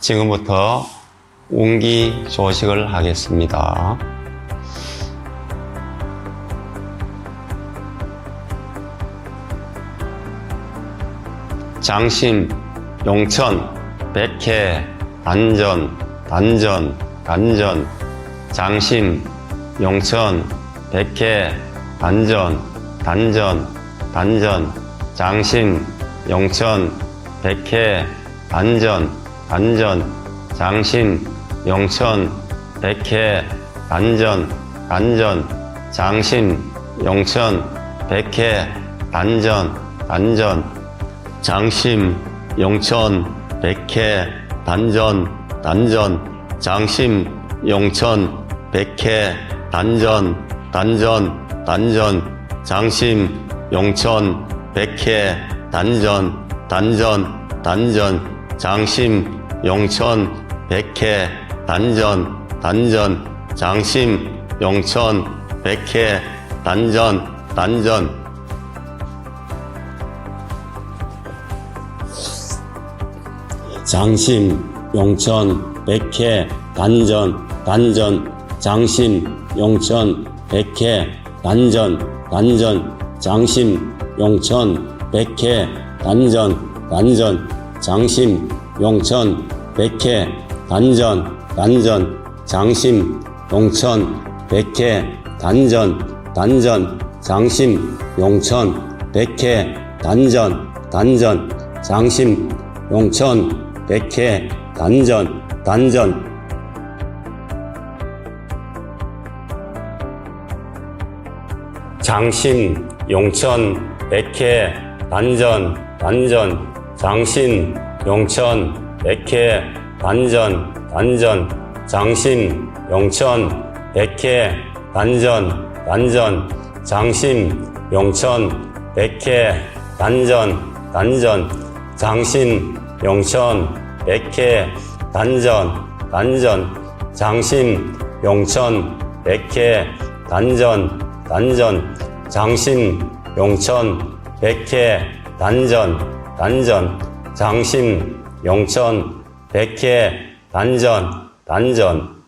지금부터 운기 조식을 하겠습니다. 장심, 용천, 백회, 단전, 단전, 단전, 장심, 용천, 백회, 단전, 단전, 단전, 장심, 용천, 백회, 단전, 단전, 장심, 용천, 백회, 단전, 단전, 장심, 용천, 백회, 단전, 단전, 장심, 용천, 백회, 단전, 단전, 장심, 용천, 백회, 단전, 단전, 단전, 장심, 용천, 백회, 단전, 단전, 단전, 장심, 용천, 백회, 단전, 단전, 장심, 용천, 백회, 단전, 단전, 장심, 용천, 백회, 단전, 단전, 장심, 용천, 백회, 단전, 단전, 장심, 용천, 백회, 단전, 단전, 장심, 용천, 백회, 단전, 단전, 장심, 용천, 백회, 단전, 단전, 장심, 용천, 백회, 단전, 단전, 장심, 용천, 백회, 단전, 단전, 장신, 용천, 백회, 단전, 단전, 장신, 용천, 백회, 단전, 단전, 장신, 용천, 백회, 단전, 단전, 장신, 용천, 백회, 단전, 단전, 장신, 용천, 백회, 단전, 단전, 장신, 용천, 백회, 단전, 단전, 장신, 용천, 백회, 단전, 단전, 장신, 용천, 백회, 단전, 단전,